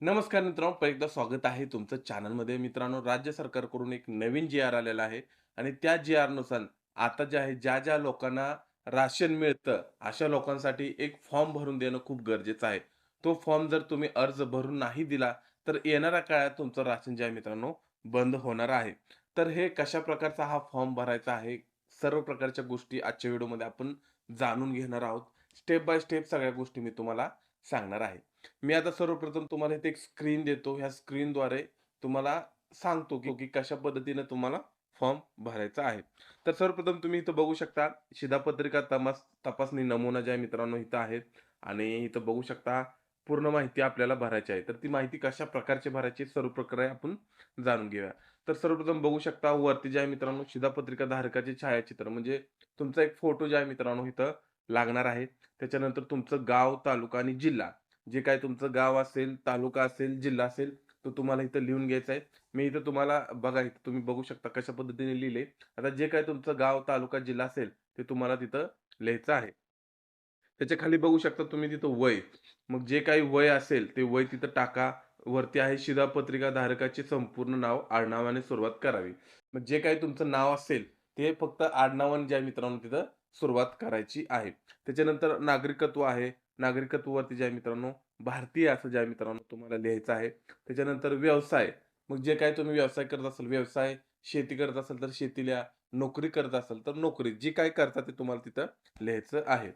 नमस्कार मित्रांनो परत एकदा स्वागत आहे तुमचं चॅनलमध्ये. मित्रांनो राज्य सरकारकडून एक नवीन जी आर आलेला आहे आणि त्या जी आरनुसार आता जे आहे ज्या ज्या लोकांना राशन मिळतं अशा लोकांसाठी एक फॉर्म भरून देणं खूप गरजेचं आहे. तो फॉर्म जर तुम्ही अर्ज भरून नाही दिला तर येणाऱ्या काळात तुमचं राशन जे आहे मित्रांनो बंद होणार आहे. तर हे कशा प्रकारचा हा फॉर्म भरायचा आहे सर्व प्रकारच्या गोष्टी आजच्या व्हिडिओमध्ये आपण जाणून घेणार आहोत. स्टेप बाय स्टेप सगळ्या गोष्टी मी तुम्हाला सांगणार आहे. मी आता सर्वप्रथम तुम्हाला इथे एक स्क्रीन देतो. ह्या स्क्रीनद्वारे तुम्हाला सांगतो, की की कशा पद्धतीने तुम्हाला फॉर्म भरायचा आहे. तर सर्वप्रथम तुम्ही इथं बघू शकता शिधापत्रिका तमास तपासणी नमुना जे आहे मित्रांनो इथं आहेत आणि इथं बघू शकता पूर्ण माहिती आपल्याला भरायची आहे. तर ती माहिती कशा प्रकारची भरायची सर्व प्रकारे आपण जाणून घेऊया. तर सर्वप्रथम बघू शकता वरती जे आहे मित्रांनो शिधापत्रिका धारकाचे छायाचित्र म्हणजे तुमचा एक फोटो जे आहे मित्रांनो इथं लागणार आहे. त्याच्यानंतर तुमचं गाव, तालुका आणि जिल्हा जे काय तुमचं गाव असेल, तालुका असेल, जिल्हा असेल, तो तुम्हाला इथं लिहून घ्यायचा आहे. मी इथं तुम्हाला बघा इथं तुम्ही बघू शकता कशा पद्धतीने लिहिले. आता जे काय तुमचं गाव, तालुका, जिल्हा असेल, ते तुम्हाला तिथं लिहायचं आहे. त्याच्याखाली बघू शकता तुम्ही तिथं वय. मग जे काही वय असेल, ते वय तिथं टाका. वरती आहे शिधापत्रिका धारकाचे संपूर्ण नाव, आडनावाने सुरुवात करावी. मग जे काही तुमचं नाव असेल, ते फक्त आडनावाने ज्या मित्रांनो तिथं सुरुवात करायची आहे. त्याच्यानंतर नागरिकत्व आहे. नागरिकत्वावरती जे आहे मित्रांनो, भारतीय असं जे आहे मित्रांनो तुम्हाला लिहायचं आहे. त्याच्यानंतर व्यवसाय, मग जे काय तुम्ही व्यवसाय करत असाल, व्यवसाय, शेती करत असाल तर शेती लिहा, नोकरी करत असाल तर नोकरी. जी काय करता ते तुम्हाला तिथं लिहायचं आहे.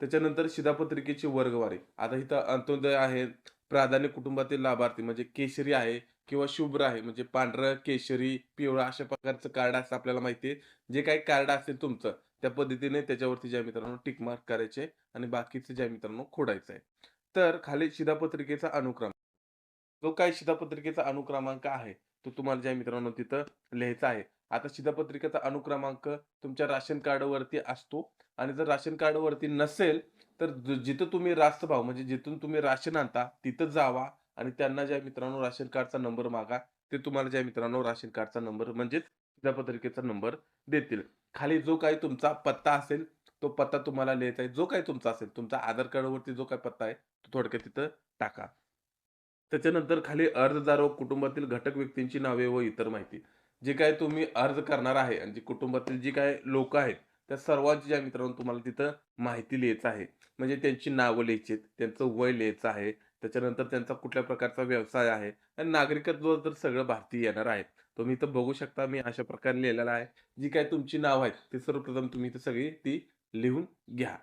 त्याच्यानंतर शिधापत्रिकेची वर्गवारी. आता इथं अंत्योदय आहे, प्राधान्य कुटुंबातील लाभार्थी म्हणजे केशरी आहे किंवा शुभ्र आहे म्हणजे पांढरं, केशरी, पिवळं अशा प्रकारचं कार्ड असतं आपल्याला माहिती आहे. जे काही कार्ड असेल तुमचं, त्या पद्धतीने त्याच्यावरती ज्या मित्रांनो टिक मार्क करायचे आणि बाकीचे ज्या मित्रांनो खोडायचं आहे. तर खाली शिधापत्रिकेचा अनुक्रम. जो काय शिधापत्रिकेचा अनुक्रमांक आहे, तो तुम्हाला ज्या मित्रांनो तिथं लिहायचा आहे. आता शिधापत्रिकेचा अनुक्रमांक तुमच्या राशन कार्डवरती असतो आणि जर राशन कार्डवरती नसेल, तर जिथं तुम्ही रास्त भाव म्हणजे जिथून तुम्ही राशन आणता तिथं जावा आणि त्यांना ज्या मित्रांनो राशन कार्डचा नंबर मागा. ते तुम्हाला ज्या मित्रांनो राशन कार्डचा नंबर म्हणजेच शिधापत्रिकेचा नंबर देतील. खाली जो काही तुमचा पत्ता असेल, तो पत्ता तुम्हाला लिहायचा आहे. जो काही तुमचा असेल, तुमचा आधार कार्डवरती जो काही पत्ता आहे, तो थोडक्यात तिथं टाका. त्याच्यानंतर खाली अर्जदार व कुटुंबातील घटक व्यक्तींची नावे व इतर माहिती. जे काय तुम्ही अर्ज करणार आहे आणि कुटुंबातील जी काय लोक आहेत, त्या सर्वांची ज्या मित्रांनो तुम्हाला तिथं माहिती लिहायचं आहे. म्हणजे त्यांची नावं लिहायची आहेत, त्यांचं वय लिहायचं आहे, त्याच्यानंतर त्यांचा कुठल्या प्रकारचा व्यवसाय आहे आणि नागरिकत्व तर सगळं भारतीय येणार आहे. तुम्ही इथं बघू शकता मी अशा प्रकारे लिहिलेला आहे. जी काही तुमची नावं आहेत, ती सर्वप्रथम तुम्ही इथं सगळी ती लिहून घ्या.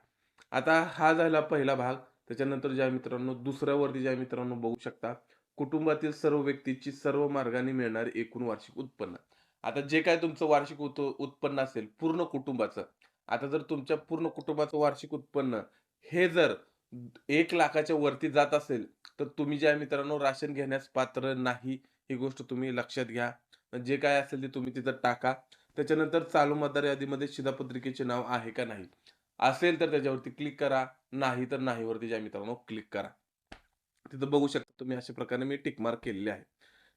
आता हा झाला पहिला भाग. त्याच्यानंतर ज्या मित्रांनो दुसऱ्यावरती ज्या मित्रांनो बघू शकता, कुटुंबातील सर्व व्यक्तीची सर्व मार्गाने मिळणारे एकूण वार्षिक उत्पन्न. आता जे काय तुमचं वार्षिक उत उत्पन्न असेल पूर्ण कुटुंबाचं. आता जर तुमच्या पूर्ण कुटुंबाचं वार्षिक उत्पन्न हे जर एक लाखाच्या वरती जात असेल, तर तुम्ही ज्या मित्रांनो राशन घेण्यास पात्र नाही. ही गोष्ट तुम्ही लक्षात घ्या. जे काय असेल ते तुम्ही तिथं टाका. त्याच्यानंतर चालू मतदार यादीमध्ये शिधापत्रिकेचे नाव आहे का नाही? असेल तर त्याच्यावरती क्लिक करा. नाही तर नाही ज्या मित्रांनो क्लिक करा. तिथं बघू शकता तुम्ही अशा प्रकारे मी टिक मार्क केलेले आहे.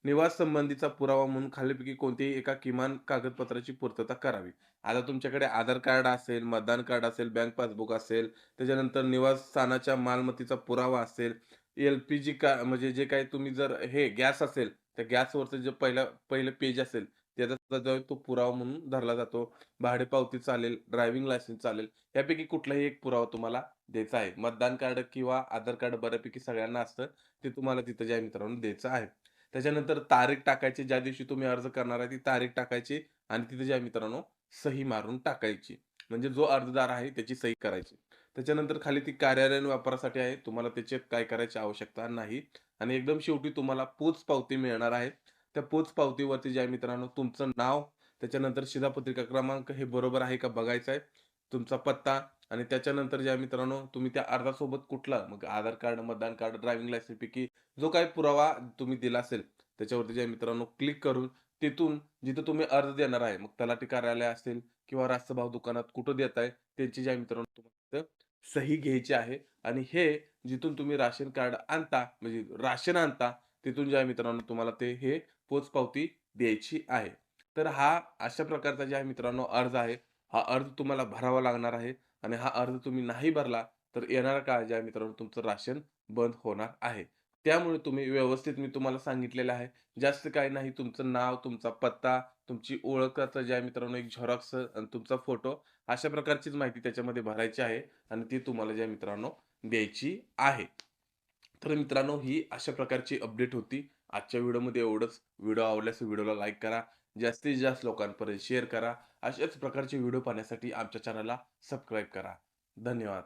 निवास संबंधीचा पुरावा म्हणून खालीपैकी कोणत्याही एका किमान कागदपत्राची पूर्तता करावी. आता तुमच्याकडे आधार कार्ड असेल, मतदान कार्ड असेल, बँक पासबुक असेल, त्याच्यानंतर निवासस्थानाच्या मालमत्तेचा पुरावा असेल, एल-पी-जी का म्हणजे जे काही तुम्ही जर हे गॅस असेल, तर गॅसवरचं जे पहिलं पहिलं पेज असेल, त्याचा जो तो पुरावा म्हणून धरला जातो. भाडेपावती चालेल, ड्रायव्हिंग लायसन्स चालेल. यापैकी कुठलाही एक पुरावा तुम्हाला द्यायचा आहे. मतदान कार्ड किंवा आधार कार्ड बऱ्यापैकी सगळ्यांना असतं. ते तुम्हाला तिथं ज्या मित्रांनो द्यायचं आहे. त्याच्यानंतर तारीख टाकायची ज्या दिवशी तुम्ही अर्ज करणार आहे ती तारीख टाकायची आणि तिथे ज्या मित्रांनो सही मारून टाकायची. म्हणजे जो अर्जदार आहे त्याची सही करायची. त्याच्यानंतर खाली ती कार्यालयीन वापरासाठी आहे. तुम्हाला त्याच्यात काय करायची आवश्यकता नाही आणि एकदम शेवटी तुम्हाला पोच पावती मिळणार आहे. त्या पोच पावतीवरती ज्या मित्रांनो तुमचं नाव, त्याच्यानंतर शिधापत्रिका क्रमांक हे बरोबर आहे का बघायचं आहे. तुमचा पत्ता आणि त्याच्यानंतर ज्या मित्रांनो तुम्ही त्या अर्जासोबत कुठला मग आधार कार्ड, मतदान कार्ड, ड्रायव्हिंग लायसन्स पैकी जो काही पुरावा तुम्ही दिला असेल, त्याच्यावरती ज्या मित्रांनो क्लिक करून तिथून जिथं तुम्ही अर्ज देणार आहे, मग तलाठी कार्यालय असेल किंवा रास्तभाव दुकानात कुठं देताय, त्यांची ज्या मित्रांनो तुम्हाला सही घ्यायची आहे आणि हे जिथून तुम्ही राशन कार्ड आणता, म्हणजे राशन आणता, तिथून ज्या मित्रांनो तुम्हाला ते हे पोचपावती द्यायची आहे. तर हा अशा प्रकारचा जे आहे मित्रांनो अर्ज आहे. हा अर्ज तुम्हाला भरावा लागणार आहे आणि हा अर्ज तुम्ही नाही भरला, तर येणार काळ जे आहे मित्रांनो तुमचं राशन बंद होणार आहे. त्यामुळे तुम्ही व्यवस्थित मी तुम्हाला सांगितलेलं आहे. जास्त काही नाही तुमचं नाव, तुमचा पत्ता, तुमची ओळखाचं जे आहे मित्रांनो एक झेरॉक्स आणि तुमचा फोटो अशा प्रकारचीच माहिती त्याच्यामध्ये भरायची आहे आणि ती तुम्हाला जे आहे मित्रांनो द्यायची आहे. तर मित्रांनो ही अशा प्रकारची अपडेट होती. आजच्या व्हिडिओमध्ये एवढंच. व्हिडिओ आवडल्यास व्हिडिओला लाईक करा. जास्तीत जास्त लोकांपर्यंत शेअर करा. अशाच प्रकारचे व्हिडिओ पाहण्यासाठी आमच्या चॅनलला सबस्क्राईब करा. धन्यवाद.